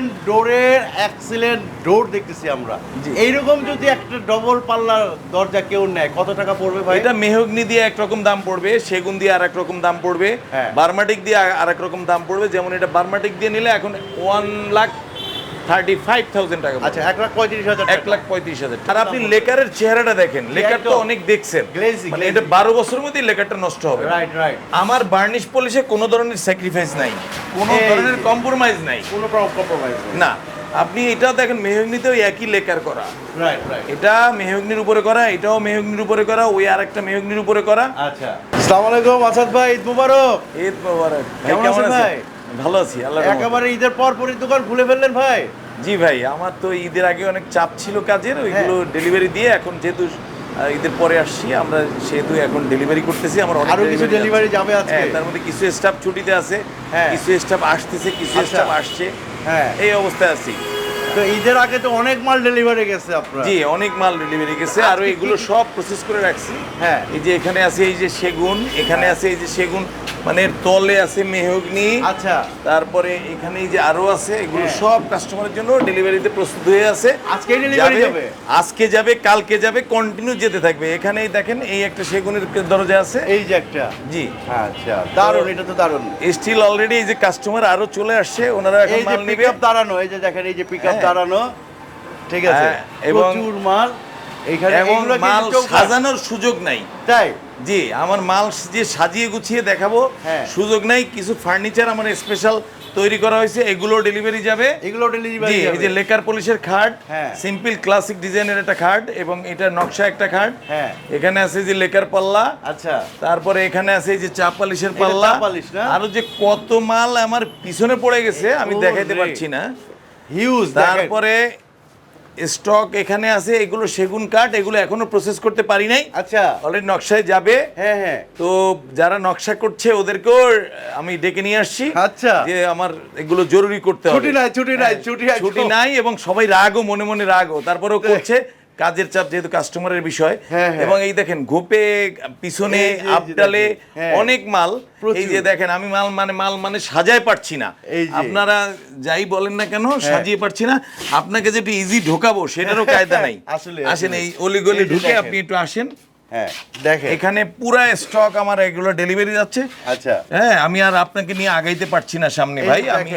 Wooden ডোরের excellent door দেখতেছি আমরা। এইরকম যদি একটা ডবল পাল্লার দরজা কেউ নেয় কত টাকা পড়বে ভাই এটা মেহগনি দিয়ে একরকম দাম পড়বে সেগুন দিয়ে আর রকম দাম পড়বে হ্যাঁ। বার্মাটিক দিয়ে আর রকম দাম পড়বে যেমন এটা বার্মাটিক দিয়ে নিলে এখন one lakh thirty five thousand টাকা আচ্ছা এক লাখ পঁয়ত্রিশ হাজার এক লাখ পঁয়ত্রিশ হাজার আর আপনি লেকারের চেহারাটা দেখেন লেকার তো অনেক দেখছেন। মানে এটা বারো বছরের মধ্যে লেকারটা নষ্ট হবে। রাইট রাইট আমার বার্নিশ পলিশে কোনো ধরনের স্যাক্রিফাইস নাই। কোনো ধরনের কম্প্রোমাইজ নাই। কোনো কম্প্রোমাইজ না আপনি এটা দেখেন মেহগনিতেও একই লেকার করা। এটা মেহগনির উপরে করা এটাও মেহগনির উপরে করা ওই আর একটা মেহগনির উপরে করা। আচ্ছা। আসসালামু আলাইকুম আসাদ ভাই ঈদ মুবারক। ঈদ মোবারক। কেমন আছেন ভাই? ভালো আছি আল্লাহ একেবারে ঈদের পর পরই দোকান খুলে ফেললেন ভাই। জি ভাই আমার তো ঈদের আগে অনেক চাপ ছিল কাজের ওইগুলো ডেলিভারি দিয়ে এখন যেহেতু ঈদের পরে আসছি আমরা সেহেতু এখন ডেলিভারি করতেছি আমার আরও কিছু ডেলিভারি যাবে আজকে? হ্যাঁ তার মধ্যে কিছু স্টাফ ছুটিতে আছে হ্যাঁ। কিছু স্টাফ আসতেছে কিছু আচ্ছা। স্টাফ আসছে হ্যাঁ। এই অবস্থায় আছি। তো ঈদের আগে তো অনেক মাল ডেলিভারি গেছে আপনার। জি অনেক মাল ডেলিভারি গেছে। আর আজকে এগুলো সব প্রসেস করে রাখছি। হ্যাঁ। এই যে এখানে আছে এই যে সেগুন এখানে আছে এই যে সেগুন মানে তলে আছে মেহগনি। আচ্ছা। তারপরে এখানে এই যে আরও আছে এগুলো হ্যাঁ। সব কাস্টমারের জন্য ডেলিভারিতে প্রস্তুত হয়ে আছে। আজকেই ডেলিভারি যাবে আজকে যাবে কালকে যাবে কন্টিনিউ যেতে থাকবে। এখানেই দেখেন এই একটা সেগুনের দরজা আছে। এই যে একটা? জি। আচ্ছা দারুণ এটা তো দারুণ। স্টিল অলরেডি এই যে কাস্টমার আরও চলে আসছে ওনারা এখন এই যে মাল নেবে। দাঁড়ানো এই যে দেখেন এই যে পিক আপ হ্যাঁ। দাঁড়ানো। ঠিক আছে। হ্যাঁ, এবং- প্রচুর মাল। কিন্তু মাল সাজানোর সুযোগ নাই। তাই? জি আমার মাল যে সাজিয়ে গুছিয়ে দেখাবো হ্যাঁ। সুযোগ নাই। কিছু ফার্নিচার আমার স্পেশাল তৈরি করা হয়েছে। এগুলো ডেলিভারি যাবে। এগুলো ডেলিভারি এই যে লেকার পলিশের খাট হ্যাঁ। সিম্পল ক্লাসিক ডিজাইনের একটা খাট এবং এটা নকশা একটা খাট। হ্যাঁ। এখানে আছে যে লেকার পাল্লা। আচ্ছা। তারপরে এখানে আছে যে চা পালিশের পাল্লা। আরও যে কত মাল আমার পিছনে পড়ে গেছে আমি দেখাইতে পারছি না। হিউজ তারপরে স্টক এখানে আছে এগুলো সেগুন কাঠ এগুলো এখনও প্রসেস করতে পারি নাই। আচ্ছা। অলরেডি নকশায় যাবে। হ্যাঁ হ্যাঁ। তো যারা নকশা করছে ওদেরকেও আমি ডেকে নিয়ে আসছি আচ্ছা। যে আমার এগুলো জরুরি করতে হবে। ছুটি নাই ছুটি নাই হ্যাঁ, ছুটি নাই। এবং সবাই রাগও মনে মনে রাগও। তারপরেও করছে। কাজের চাপ যেহেতু কাস্টমারের বিষয় হ্যাঁ, হ্যাঁ। এবং এই দেখেন গোপে পিছনে আপডালে হ্যাঁ। অনেক মাল এই যে দেখেন আমি মাল মানে মাল মানে সাজায় পারছি না। আপনারা যাই বলেন না কেন সাজিয়ে পারছি না। আপনাকে যে একটু ইজি ঢোকাবো সেটারও কায়দা নাই। আসলে, আসেন। এই অলিগলি ঢুকে আপনি একটু আসেন। হ্যাঁ দেখেন। এখানে পুরা স্টক আমার এগুলো ডেলিভারি যাচ্ছে। আচ্ছা। হ্যাঁ আমি আর আপনাকে নিয়ে আগাইতে পারছি না সামনে ভাই। আমি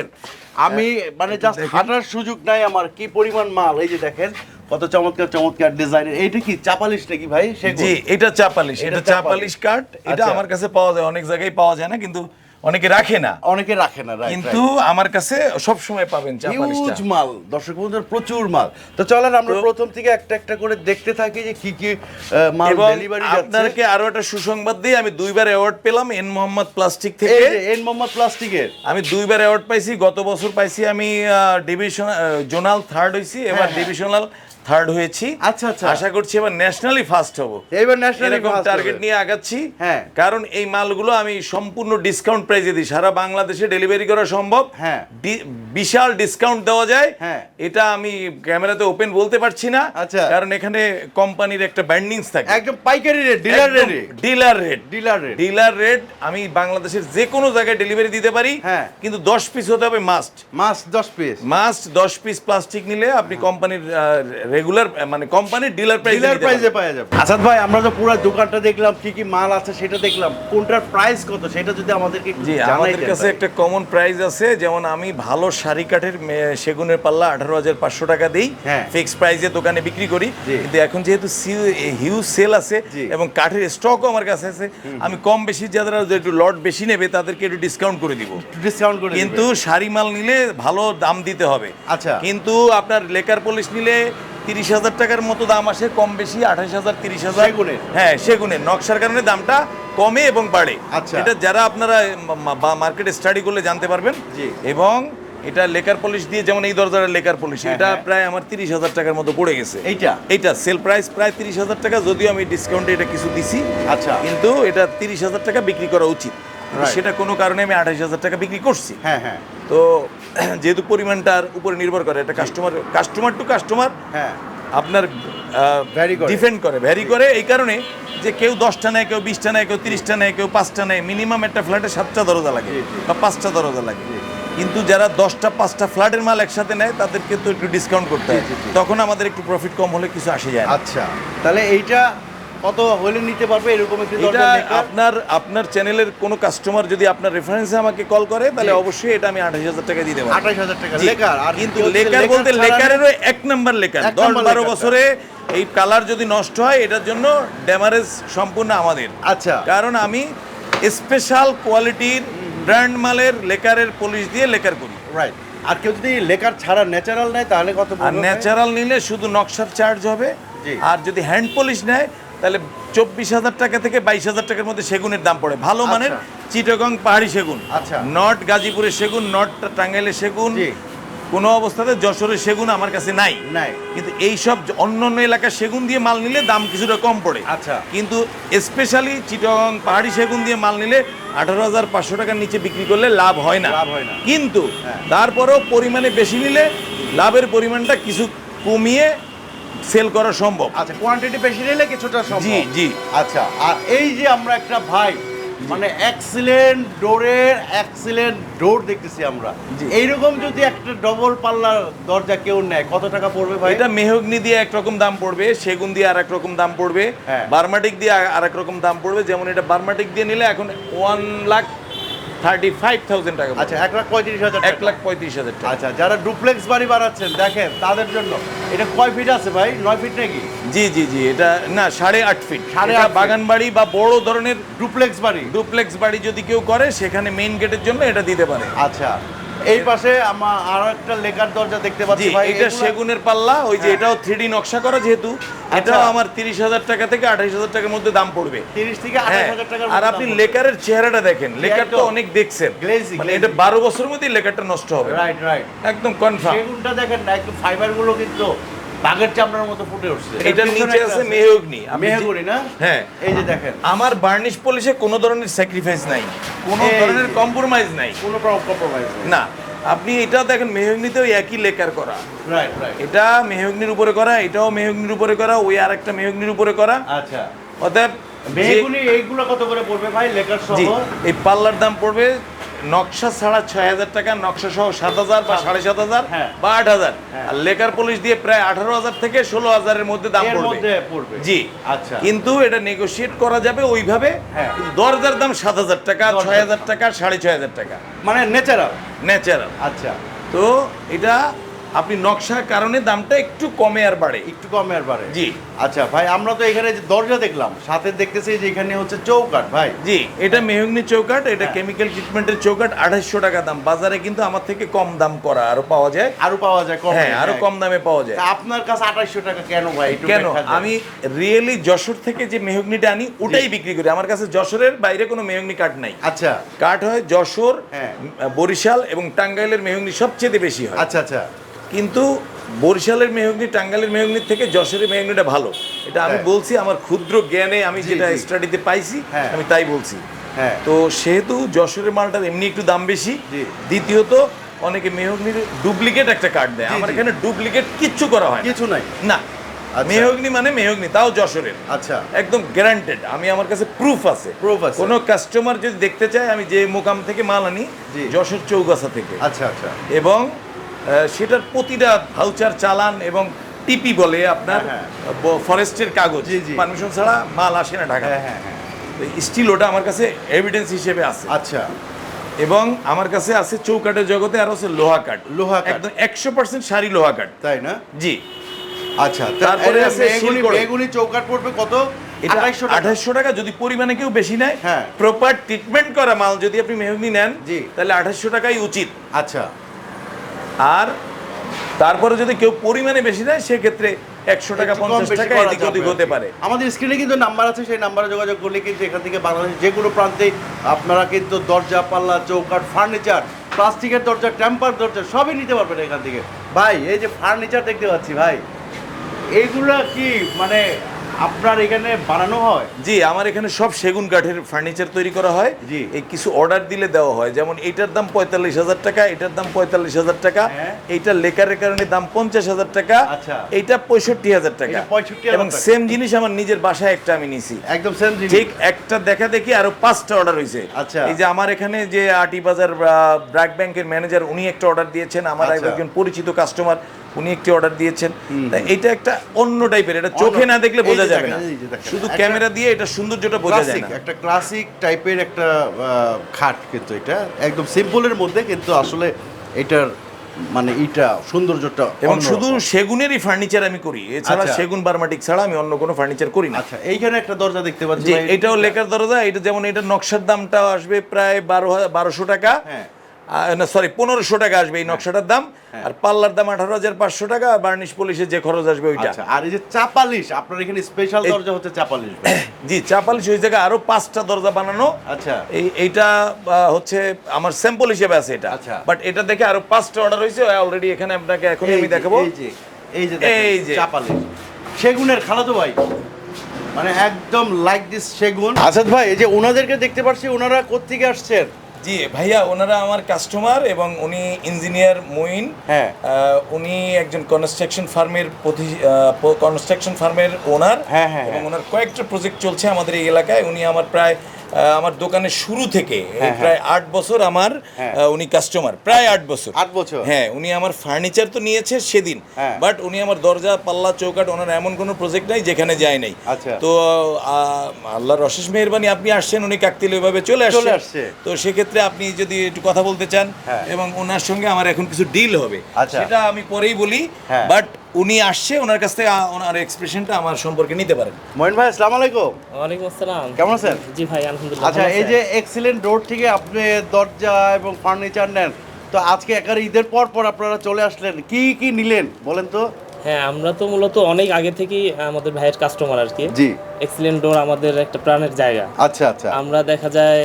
আমি মানে জাস্ট হাঁটার সুযোগ নাই আমার কি পরিমাণ মাল? এই যে দেখেন কত চমৎকার চমৎকার ডিজাইনের এইটা কি চাপালিশ নাকি ভাই? জি এটা চাপালিশ এটা চাপালিশ। কাঠ এটা আচ্ছা। আমার কাছে পাওয়া যায় অনেক জায়গায় পাওয়া যায় না কিন্তু অনেকে রাখে না। অনেকে রাখে না কিন্তু আমার কাছে সব সময় পাবেন হিউজ মাল দর্শক বন্ধুদের প্রচুর মাল। তো চলেন আমরা প্রথম থেকে একটা একটা করে দেখতে থাকি যে কি কি মাল ডেলিভারি যাচ্ছে। আপনাকে আরও একটা সুসংবাদ দিই আমি দুইবার অ্যাওয়ার্ড পেলাম এন মোহাম্মদ প্লাস্টিক থেকে। এন মোহাম্মদ প্লাস্টিকের আমি দুইবার অ্যাওয়ার্ড পাইছি গত বছর পাইছি আমি ডিভিশন জোনাল থার্ড হয়েছি এবার হ্যাঁ, হ্যাঁ। ডিভিশনাল থার্ড হয়েছি। আচ্ছা, আচ্ছা। আশা করছি এবার ন্যাশনালি ফার্স্ট হব। এবার ন্যাশনালি এরকম টার্গেট নিয়ে আগাচ্ছি। হ্যাঁ। কারণ এই মালগুলো আমি সম্পূর্ণ ডিসকাউন্ট প্রাইসে দিই। সারা বাংলাদেশে ডেলিভারি করা সম্ভব। হ্যাঁ। বিশাল ডিসকাউন্ট দেওয়া যায়। হ্যাঁ। এটা আমি ক্যামেরাতে ওপেন বলতে পারছি না। আচ্ছা। কারণ এখানে কোম্পানির একটা ব্যান্ডিংস থাকে। একদম পাইকারি rate dealer rate dealer rate dealer rate dealer rate আমি বাংলাদেশের যে কোনো জায়গায় ডেলিভারি দিতে পারি। হ্যাঁ। কিন্তু দশ পিস হতে হবে মাস্ট মাস্ট দশ পিস মাস্ট দশ পিস প্লাস্টিক নিলে আপনি কোম্পানির রেগুলার মানে কোম্পানির ডিলার প্রাইস ডিলার প্রাইসে পাওয়া যাবে। আসাদ ভাই আমরা তো পুরো দোকানটা দেখলাম কি কি মাল আছে সেটা দেখলাম কোনটার প্রাইস কত সেটা যদি আমাদেরকে জি আমাদের কাছে একটা কমন প্রাইস আছে যেমন আমি ভালো শাড়ি কাঠের সেগুনের পাল্লা আঠারো হাজার পাঁচশো টাকা দিই। ফিক্সড প্রাইসে দোকানে বিক্রি করি। কিন্তু এখন যেহেতু হিউজ সেল আছে এবং কাঠের স্টকও আমার কাছে আছে আমি কম বেশি যারা একটু লট বেশি নেবে তাদেরকে একটু ডিসকাউন্ট করে দিব। ডিসকাউন্ট করে কিন্তু শাড়ি মাল নিলে ভালো দাম দিতে হবে। আচ্ছা। কিন্তু আপনার লেকার পলিশ নিলে তিরিশ হাজার টাকার মতো দাম আসে কম বেশি আঠাশ হাজার তিরিশ হাজার সেগুনের? হ্যাঁ সেগুনের নকশার কারণে দামটা কমে এবং বাড়ে আচ্ছা। এটা যারা আপনারা মার্কেটে স্টাডি করলে জানতে পারবেন। এবং এটা লেকার পলিশ দিয়ে যেমন এই দরজাটা লেকার পলিশ হ্যাঁ, এটা হ্যাঁ। প্রায় আমার তিরিশ হাজার টাকার মতো পড়ে গেছে এইটা এইটা সেল প্রাইস প্রায় তিরিশ হাজার টাকা যদিও আমি ডিসকাউন্টে এটা কিছু দিছি আচ্ছা কিন্তু এটা তিরিশ হাজার টাকা বিক্রি করা উচিত. সেটা কোনো কারণে আমি আঠাশ হাজার টাকা বিক্রি করছি। হ্যাঁ হ্যাঁ। তো যেহেতু পরিমাণটার উপরে নির্ভর করে এটা কাস্টমার কাস্টমার টু কাস্টমার হ্যাঁ। আপনার করে। ডিফেন্ড করে ভ্যারি করে এই কারণে যে কেউ দশটা নেয় কেউ বিশটা নেয় কেউ তিরিশটা নেয় কেউ পাঁচটা নেয় মিনিমাম একটা ফ্ল্যাটে সাতটা দরজা লাগে। বা পাঁচটা দরজা লাগে। কিন্তু যারা দশটা পাঁচটা ফ্ল্যাটের মাল একসাথে নেয় তাদেরকে তো একটু ডিসকাউন্ট করতে হয়। তখন আমাদের একটু প্রফিট কম হলে কিছু আসে যায় আচ্ছা। তাহলে এইটা কত হলে নিতে পারবে এরকম একটি এটা আপনার আপনার চ্যানেলের কোনো কাস্টমার যদি আপনার রেফারেন্সে আমাকে কল করে তাহলে অবশ্যই এটা আমি আঠাশ হাজার টাকা দিতে পারব আঠাশ হাজার টাকা জি। লেকার আর কিন্তু লেকার বলতে লেকারেরও এক নাম্বার লেকার। দশ বারো বছরে এই কালার যদি নষ্ট হয় এটার জন্য ড্যামারেজ সম্পূর্ণ আমাদের। আচ্ছা। কারণ আমি স্পেশাল কোয়ালিটির ব্র্যান্ড মালের লেকারের পলিশ দিয়ে লেকার করি। রাইট আর কেউ যদি লেকার ছাড়া ন্যাচারাল নেয় তাহলে কত আর ন্যাচারাল নিলে শুধু নকশার চার্জ হবে। আর যদি হ্যান্ড পলিশ নেয় তাহলে চব্বিশ হাজার টাকা থেকে বাইশ হাজার টাকার মধ্যে সেগুনের দাম পড়ে ভালো মানের চিটাগং পাহাড়ি সেগুন আচ্ছা। নট গাজীপুরের সেগুন নট টাঙ্গাইলের সেগুন। কোনো অবস্থাতে যশোরের সেগুন আমার কাছে নাই নাই কিন্তু এই সব অন্য অন্য এলাকার সেগুন দিয়ে মাল নিলে দাম কিছুটা কম পড়ে আচ্ছা। কিন্তু স্পেশালি চিটং পাহাড়ি সেগুন দিয়ে মাল নিলে আঠারো হাজার পাঁচশো টাকার নিচে বিক্রি করলে লাভ হয় না লাভ হয় না। কিন্তু হ্যাঁ। তারপরেও পরিমাণে বেশি নিলে লাভের পরিমাণটা কিছু কমিয়ে সেল করা সম্ভব আচ্ছা কোয়ান্টিটি বেশি নিলে কিছুটা সম্ভব জি, জি। আচ্ছা আর এই যে আমরা একটা ভাই মানে এক্সিলেন্ট ডোরের এক্সিলেন্ট ডোর দেখতেছি আমরা। এইরকম যদি একটা ডবল পাল্লার দরজা কেউ নেয় কত টাকা পড়বে ভাই এটা মেহগনি দিয়ে একরকম দাম পড়বে সেগুন দিয়ে আর রকম দাম পড়বে হ্যাঁ। বার্মাটিক দিয়ে আর রকম দাম পড়বে যেমন এটা বার্মাটিক দিয়ে নিলে এখন one lakh thirty five thousand টাকা আচ্ছা এক লাখ পঁয়ত্রিশ হাজার এক লাখ পঁয়ত্রিশ হাজার টাকা। আচ্ছা যারা ডুপ্লেক্স বাড়ি বানাচ্ছেন দেখেন তাদের জন্য। এটা কয় ফিট আছে ভাই? নয় ফিট নাকি? জি জি জি এটা না সাড়ে আট ফিট সাড়ে। বাগান বাড়ি বা বড় ধরনের ডুপ্লেক্স বাড়ি? ডুপ্লেক্স বাড়ি যদি কেউ করে সেখানে মেইন গেটের জন্য এটা দিতে পারে। আচ্ছা। এই পাশে আমার আরও একটা লেকার দরজা দেখতে পাচ্ছি ভাই। এটা সেগুনের পাল্লা ওই যে হ্যাঁ। এটাও থ্রি নকশা করা যেহেতু। আচ্ছা। এটাও আমার তিরিশ হাজার টাকা থেকে আঠাশ হাজার টাকার মধ্যে দাম পড়বে। 30 থেকে আঠাশ হ্যাঁ, হাজার টাকা আর আপনি লেকারের চেহারাটা দেখেন লেকার তো অনেক দেখছেন। মানে এটা বারো বছর মধ্যে লেকারটা নষ্ট হবে। রাইট রাইট একদম কনফার্ম সেগুনটা দেখেন না একটু ফাইবারগুলো কিন্তু বাঘের চামড়ার মতো ফুটে উঠছে। এটার নিচে আছে মেহগনি। আপনি মেহগনি না? হ্যাঁ। এই যে দেখেন। আমার বার্নিশ পলিশে কোনো ধরনের স্যাক্রিফাইস নাই। কোনো ধরনের কম্প্রোমাইজ নাই। কোনো কম্প্রোমাইজ না। আপনি এটা দেখেন মেহগনিতেও একই লেকার করা। রাইট রাইট এটা মেহগনির উপরে করা এটাও মেহগনির উপরে করা ওই আর একটা মেহগনির উপরে করা। আচ্ছা। অতএব বেগুনি এইগুলো কত করে পড়বে ভাই লেকার সহ? এই পাল্লার দাম পড়বে নকশা ছাড়া ছয় হাজার টাকা নকশা সহ সাত হাজার বা সাড়ে সাত হাজার হ্যাঁ। বা আট হাজার। হ্যাঁ। আর লেকার পলিশ দিয়ে প্রায় আঠারো হাজার থেকে ষোলো হাজারের মধ্যে দাম পড়বে। মধ্যে জি। আচ্ছা। কিন্তু এটা নেগোশিয়েট করা যাবে ওইভাবে। হ্যাঁ। দরজার দাম সাত হাজার টাকা 10,000 ছয় হাজার টাকা সাড়ে ছয় হাজার টাকা। মানে ন্যাচারাল ন্যাচারাল আচ্ছা। তো এটা আপনি নকশার কারণে দামটা একটু কমে আর বাড়ে। একটু কমে আর বাড়ে। জি। আচ্ছা ভাই আমরা তো এখানে যে দরজা দেখলাম সাথে দেখতেছি যে এখানে হচ্ছে চৌকাঠ ভাই। জি এটা মেহগনি চৌকাট এটা হ্যাঁ। কেমিক্যাল ট্রিটমেন্টের চৌকাট আঠাইশশো টাকা দাম। বাজারে কিন্তু আমার থেকে কম দাম করা আরও পাওয়া যায়। আরও পাওয়া যায় কম হ্যাঁ আরও কম দামে পাওয়া যায়। আপনার কাছে আঠাইশশো টাকা কেন ভাই? কেন? আমি রিয়েলি যশোর থেকে যে মেহগনিটা আনি ওটাই বিক্রি করি। আমার কাছে যশোরের বাইরে কোনো মেহগনি কাঠ নাই। আচ্ছা। কাঠ হয় যশোর হ্যাঁ। বরিশাল এবং টাঙ্গাইলের মেহগনি সবচেয়ে বেশি হয়। আচ্ছা আচ্ছা। কিন্তু বরিশালের মেহগনি টাঙ্গালের মেহগনির থেকে যশোরের মেহগনিটা ভালো। এটা আমি হ্যাঁ। বলছি আমার ক্ষুদ্র জ্ঞানে আমি যেটা স্টাডিতে পাইছি হ্যাঁ। আমি তাই বলছি। হ্যাঁ। তো সেহেতু যশোরের মালটার এমনি একটু দাম বেশি। দ্বিতীয়ত অনেকে মেহগনির ডুপ্লিকেট একটা কার্ড দেয়। আমার এখানে ডুপ্লিকেট কিচ্ছু করা হয় কিছু নাই। না। আচ্ছা। মেহগনি মানে মেহগনি তাও যশোরের। আচ্ছা। একদম গ্যারান্টেড আমি আমার কাছে প্রুফ আছে। প্রুফ আছে। কোনো কাস্টমার যদি দেখতে চায় আমি যে মোকাম থেকে মাল আনি। যশোর চৌগাছা থেকে। আচ্ছা আচ্ছা। এবং সেটার প্রতিটা ভাউচার চালান এবং টিপি বলে আপনার হ্যাঁ, ফরেস্টের কাগজ। জি, জি। পারমিশন ছাড়া মাল আসে না ঢাকা হ্যাঁ হ্যাঁ হ্যাঁ। স্টিল ওটা আমার কাছে এভিডেন্স হিসেবে আছে। আচ্ছা। এবং আমার কাছে আছে চৌকাটের জগতে আর আছে লোহা কাঠ। লোহা। একদম একশো পার্সেন্ট সারি লোহা কাঠ। তাই না? জি। আচ্ছা তারপরে আছে শিলকড়ই। চৌকাঠ পড়বে কত? এটা আঠাশশো টাকা। যদি পরিমাণে কেউ বেশি নেয় হ্যাঁ। প্রপার ট্রিটমেন্ট করা মাল যদি আপনি মেহগনি নেন জি। তাহলে আঠাশশো টাকাই উচিত। আচ্ছা। আর তারপরে যদি কেউ পরিমাণে বেশি নেয় সেক্ষেত্রে একশো টাকা পঞ্চাশ টাকা এদিক ওদিক হতে পারে। আমাদের স্ক্রিনে কিন্তু নাম্বার আছে সেই নাম্বারে যোগাযোগ করলে কিন্তু এখান থেকে বাংলাদেশ যে কোনো প্রান্তে আপনারা কিন্তু দরজা পাল্লা চৌকাঠ ফার্নিচার প্লাস্টিকের দরজা টেম্পার দরজা সবই নিতে পারবেন এখান থেকে। ভাই এই যে ফার্নিচার দেখতে পাচ্ছি ভাই এইগুলা কি মানে আপনার এখানে বানানো হয় জি আমার এখানে সব সেগুন কাঠের ফার্নিচার তৈরি করা হয় জি। এই কিছু অর্ডার দিলে দেওয়া হয় যেমন এইটার দাম পঁয়তাল্লিশ হাজার টাকা এটার দাম পঁয়তাল্লিশ হাজার টাকা হ্যাঁ। এইটা লেকারের কারণে দাম পঞ্চাশ হাজার টাকা আচ্ছা। এইটা পঁয়ষট্টি হাজার টাকা এবং সেম জিনিস আমার নিজের বাসায় একটা আমি নিছি একদম সেম জিনিস ঠিক একটা দেখা দেখি আরও পাঁচটা অর্ডার হয়েছে আচ্ছা। এই যে আমার এখানে যে আটি বাজার ব্র্যাক ব্যাংকের ম্যানেজার উনি একটা অর্ডার দিয়েছেন আমার আচ্ছা। একজন পরিচিত কাস্টমার উনি একটি অর্ডার দিয়েছেন। এটা একটা অন্য টাইপের এটা চোখে না দেখলে বোঝা যাবে না। শুধু ক্যামেরা দিয়ে এটা সৌন্দর্যটা বোঝা যায় না। একটা ক্লাসিক টাইপের একটা খাট কিন্তু এটা। একদম সিম্পলের মধ্যে কিন্তু আসলে এটার মানে এটা সৌন্দর্যটা এবং শুধু সেগুনেরই ফার্নিচার আমি করি। এছাড়া আচ্ছা। সেগুন বার্মাটিক ছাড়া আমি অন্য কোনো ফার্নিচার করি না। আচ্ছা এইখানে একটা দরজা দেখতে পাচ্ছি এটাও লেখার দরজা এটা যেমন এটা নকশার দামটা আসবে প্রায় বারো বারোশো টাকা। হ্যাঁ। আহ, না সরি পনেরোশো টাকা আসবে এই নকশাটার দাম আর পাল্লার দাম আঠারো হাজার পাঁচশো টাকা আর বার্নিশ পলিশের যে খরচ আসবে ওইটা। আচ্ছা আর এই যে চাপালিশ আপনার এখানে স্পেশাল দরজা হচ্ছে চাপালিশ জি চাপালিশ ওই জায়গায় আরও পাঁচটা দরজা বানানো। আচ্ছা। এই এইটা হচ্ছে আমার স্যাম্পল হিসেবে আছে এটা। আচ্ছা। বাট এটা দেখে আরও পাঁচটা অর্ডার হয়েছে অলরেডি এখানে আপনাকে এখনই এই আমি যে, দেখাবো। এই যে এই যে। চাপালিশ। সেগুনের খালাতো ভাই মানে একদম লাইক দিস সেগুন। আসাদ ভাই এই যে ওনাদেরকে দেখতে পাচ্ছি ওনারা কোত্থেকে আসছেন? জি ভাইয়া ওনারা আমার কাস্টমার এবং উনি ইঞ্জিনিয়ার মুইন হ্যাঁ। উনি একজন কনস্ট্রাকশন ফার্মের প্রতি কনস্ট্রাকশন ফার্মের ওনার হ্যাঁ, হ্যাঁ, এবং হ্যাঁ। ওনার কয়েকটা প্রজেক্ট চলছে আমাদের এই এলাকায় উনি আমার প্রায় আমার দোকানের শুরু থেকে হ্যাঁ, প্রায় আট বছর আমার হ্যাঁ। উনি কাস্টমার প্রায় আট বছর আট বছর হ্যাঁ উনি আমার ফার্নিচার তো নিয়েছে সেদিন হ্যাঁ। বাট উনি আমার দরজা পাল্লা চৌকাট ওনার এমন কোনো প্রজেক্ট নাই যেখানে যায় নাই আচ্ছা। তো আল্লাহর অশেষ মেহরবানি আপনি আসছেন উনি কাকতিল ভাবে চলে আসছে। তো সেক্ষেত্রে আপনি যদি একটু কথা বলতে চান হ্যাঁ। এবং ওনার সঙ্গে আমার এখন কিছু ডিল হবে আচ্ছা। সেটা আমি পরেই বলি হ্যাঁ। বাট উনি আসছে ওনার কাছ থেকে ওনার এক্সপ্রেশনটা আমার সম্পর্কে নিতে পারেন। মহিন ভাই আসসালামু আলাইকুম। ওয়ালাইকুম আসসালাম। কেমন আছেন? জি ভাই আলহামদুলিল্লাহ আচ্ছা এই যে এক্সিলেন্ট রোড থেকে আপনি দরজা এবং ফার্নিচার নেন তো আজকে একার ঈদের পর পর আপনারা চলে আসলেন কি কি নিলেন বলেন তো? হ্যাঁ আমরা তো মূলত অনেক আগে থেকেই আমাদের ভাইয়ের কাস্টমার আর কি। জি। এক্সিলেন্ট ডোর আমাদের একটা প্রাণের জায়গা। আচ্ছা আচ্ছা। আমরা দেখা যায়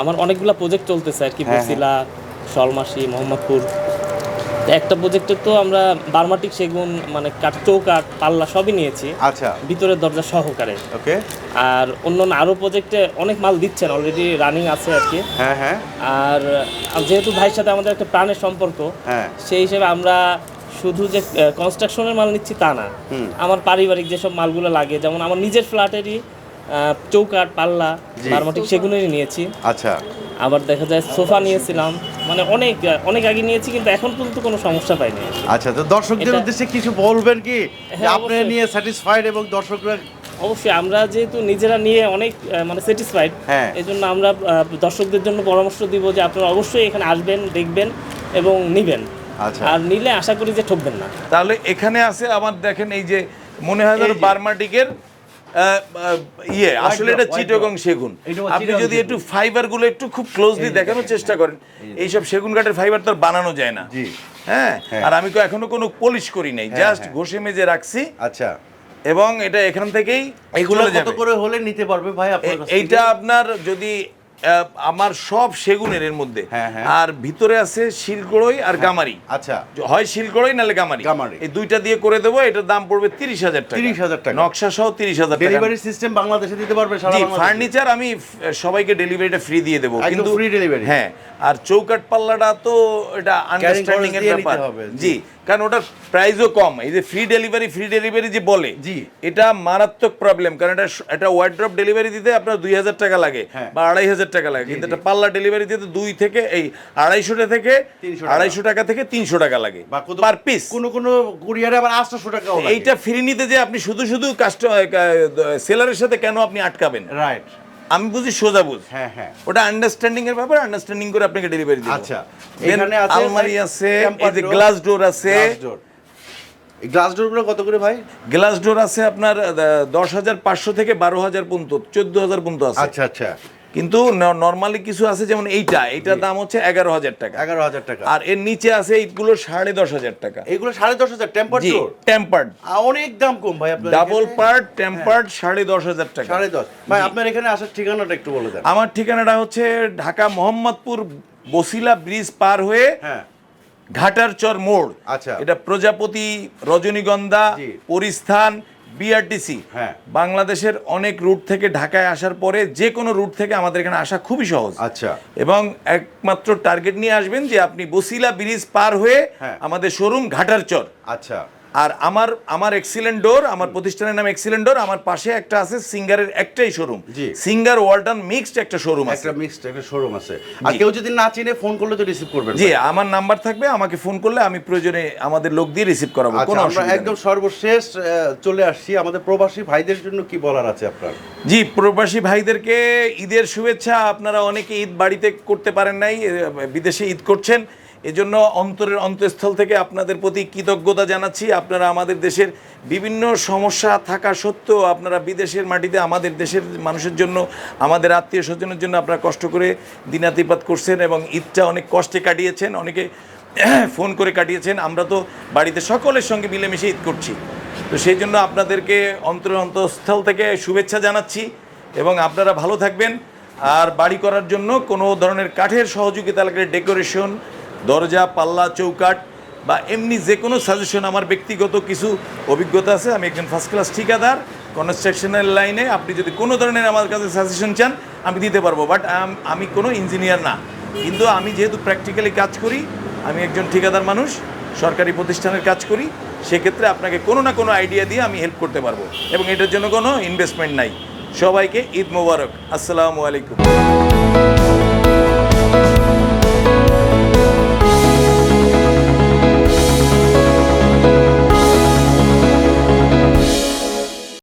আমার অনেকগুলো প্রজেক্ট চলতেছে আর কি হ্যাঁ, বসিলা সলমাসি মোহাম্মদপুর। একটা প্রজেক্টে তো আমরা বার্মাটিক সেগুন মানে কাঠ চৌকাঠ পাল্লা সবই নিয়েছি। আচ্ছা। ভিতরের দরজা সহকারে। ওকে। আর অন্য আরও প্রজেক্টে অনেক মাল দিচ্ছেন অলরেডি রানিং আছে আর কি। হ্যাঁ হ্যাঁ। আর যেহেতু ভাইয়ের সাথে আমাদের একটা প্রাণের সম্পর্ক হ্যাঁ। সেই হিসেবে আমরা শুধু যে কনস্ট্রাকশনের মাল নিচ্ছি তা না। আমার পারিবারিক যেসব মালগুলো লাগে যেমন আমার নিজের ফ্ল্যাটেরই চৌকাঠ পাল্লা। বারমাটিক সেগুনেরই নিয়েছি। আচ্ছা। আবার দেখা যায় সোফা নিয়েছিলাম। মানে অনেক অনেক আগে নিয়েছি কিন্তু এখন পর্যন্ত কোনো সমস্যা পাইনি। আচ্ছা তো দর্শকদের উদ্দেশ্যে কিছু বলবেন কি? হ্যাঁ, আপনি নিয়ে স্যাটিসফাইড এবং দর্শকরা অবশ্যই আমরা যেহেতু নিজেরা নিয়ে অনেক মানে স্যাটিসফাইড হ্যাঁ। এই জন্য আমরা দর্শকদের জন্য পরামর্শ দিব যে আপনারা অবশ্যই এখানে আসবেন দেখবেন এবং নিবেন। আচ্ছা। আর নিলে আশা করি যে ঠকবেন না। তাহলে এখানে আছে আমার দেখেন এই যে মনে হয় বার্মাটিকের ইয়ে আসলে এটা চিটগং সেগুন। আপনি যদি একটু ফাইবারগুলো একটু খুব ক্লোজলি দেখানোর চেষ্টা করেন এইসব সেগুন কাঠের ফাইবার তো বানানো যায় না। জি। হ্যাঁ? হ্যাঁ। আর আমি তো এখনও কোনো পলিশ করি নাই হ্যাঁ, জাস্ট হ্যাঁ। ঘষে মেজে রাখছি। আচ্ছা। এবং এটা এখান থেকেই এগুলো কত করে হলে নিতে পারবে ভাই আপনার এইটা আপনার যদি আমার সব সেগুনের এর মধ্যে হ্যাঁ, হ্যাঁ। আর ভিতরে আছে শিলকড়ই আর গামারি আচ্ছা হয় শিলকড়ই নালে গামারি গামারি। এই দুইটা দিয়ে করে দেবো এটার দাম পড়বে তিরিশ হাজার টাকা 30,000 টাকা। নকশা সহ তিরিশ হাজার টাকা ডেলিভারি সিস্টেম বাংলাদেশে দিতে পারবে সারা জি ফার্নিচার আমি সবাইকে ডেলিভারিটা ফ্রি দিয়ে দেবো কিন্তু free delivery? হ্যাঁ আর চৌকাট পাল্লাটা তো এটা আন্ডারস্ট্যান্ডিং এর ব্যাপার হবে, জি। কারণ ওটার প্রাইসও কম। এই যে ফ্রি ডেলিভারি ফ্রি ডেলিভারি যে বলে জি। এটা মারাত্মক প্রবলেম কারণ এটা এটা ওয়ার্ড্রপ ডেলিভারি দিতে আপনার দুই হাজার টাকা লাগে হ্যাঁ। বা আড়াই হাজার টাকা লাগে। কিন্তু এটা পাল্লা ডেলিভারি দিতে দুই থেকে এই আড়াইশোটা থেকে 300 আড়াইশো টাকা থেকে তিনশো টাকা লাগে পার পিস কোনো কোনো কুরিয়ারে আবার আটশো টাকা এইটা ফ্রি নিতে যে আপনি শুধু শুধু কাস্টমার সেলারের সাথে কেন আপনি আটকাবেন? রাইট আমি বুঝি সোজা বুঝ। হ্যাঁ হ্যাঁ। ওটা আন্ডারস্ট্যান্ডিং এর ব্যাপার আন্ডারস্ট্যান্ডিং করে আপনাকে ডেলিভারি দিব। আচ্ছা। এখানে আছে আলমারি আছে এই যে গ্লাস ডোর আছে। গ্লাস ডোর গ্লাস ডোরগুলো কত করে ভাই? গ্লাস ডোর আছে আপনার দশ হাজার পাঁচশো থেকে বারো হাজার পর্যন্ত চোদ্দ হাজার পর্যন্ত আছে। আচ্ছা আচ্ছা। কিন্তু নর্মালি কিছু আছে যেমন এইটা এইটার দাম হচ্ছে এগারো হাজার টাকা। এগারো হাজার টাকা। আর এর নিচে আছে এইগুলো সাড়ে দশ হাজার টাকা। এইগুলো সাড়ে দশ হাজার টেম্পার টেম্পার্ড অনেক দাম কম ভাই ডাবল পার্ট টেম্পার্ড সাড়ে দশ হাজার টাকা। সাড়ে দশ। ভাই আপনার এখানে আসার ঠিকানাটা একটু বলে দেন। আমার ঠিকানাটা হচ্ছে ঢাকা মোহাম্মদপুর বসিলা ব্রিজ পার হয়ে হ্যাঁ। ঘাটার চর মোড়। আচ্ছা। এটা প্রজাপতি রজনীগন্ধা পরিস্থান বিআরটিসি হ্যাঁ। বাংলাদেশের অনেক রুট থেকে ঢাকায় আসার পরে যে কোনো রুট থেকে আমাদের এখানে আসা খুবই সহজ আচ্ছা এবং একমাত্র টার্গেট নিয়ে আসবেন যে আপনি বসিলা ব্রিজ পার হয়ে হ্যাঁ। আমাদের শোরুম ঘাটার চর আচ্ছা আর আমার আমার এক্সিলেন্ট ডোর আমার প্রতিষ্ঠানের নাম এক্সিলেন্ট ডোর আমার পাশে একটা আছে সিঙ্গারের একটাই শোরুম সিঙ্গার ওয়ালটন মিক্সড একটা শোরুম আছে। একটা মিক্সড একটা শোরুম আছে। আর কেউ যদি না চিনে ফোন করলে তো রিসিভ করবেন জি আমার নাম্বার থাকবে আমাকে ফোন করলে আমি প্রয়োজনে আমাদের লোক দিয়ে রিসিভ করাবো আচ্ছা কোনো আমরা অসুবিধা একদম সর্বশেষ চলে আসছি। আমাদের প্রবাসী ভাইদের জন্য কি বলার আছে আপনার? জি প্রবাসী ভাইদেরকে ঈদের শুভেচ্ছা। আপনারা অনেকে ঈদ বাড়িতে করতে পারেন নাই বিদেশে ঈদ করছেন। এজন্য অন্তরের অন্তঃস্থল থেকে আপনাদের প্রতি কৃতজ্ঞতা জানাচ্ছি। আপনারা আমাদের দেশের বিভিন্ন সমস্যা থাকা সত্ত্বেও আপনারা বিদেশের মাটিতে আমাদের দেশের মানুষের জন্য, আমাদের আত্মীয় স্বজনের জন্য আপনারা কষ্ট করে দিনাতিপাত করছেন এবং ঈদটা অনেক কষ্টে কাটিয়েছেন। অনেকে ফোন করে কাটিয়েছেন। আমরা তো বাড়িতে সকলের সঙ্গে মিলেমিশে ঈদ করছি। তো সেই জন্য আপনাদেরকে অন্তর অন্তঃস্থল থেকে শুভেচ্ছা জানাচ্ছি এবং আপনারা ভালো থাকবেন। আর বাড়ি করার জন্য কোনো ধরনের কাঠের সহযোগিতা লাগলে ডেকোরেশন দরজা, পাল্লা চৌকাট বা এমনি যে কোনো সাজেশন আমার ব্যক্তিগত কিছু অভিজ্ঞতা আছে, আমি একজন ফার্স্ট ক্লাস ঠিকাদার কনস্ট্রাকশনের লাইনে আপনি যদি কোনো ধরনের আমার কাছে সাজেশন চান, আমি দিতে পারব বাট আমি কোনো ইঞ্জিনিয়ার না। কিন্তু আমি যেহেতু প্র্যাকটিক্যালি কাজ করি, আমি একজন ঠিকাদার মানুষ, সরকারি প্রতিষ্ঠানের কাজ করি, সেক্ষেত্রে আপনাকে কোনো না কোনো আইডিয়া দিয়ে আমি হেল্প করতে পারব। এবং এটার জন্য কোনো ইনভেস্টমেন্ট নাই। সবাইকে ঈদ মোবারক। আসসালামু আলাইকুম।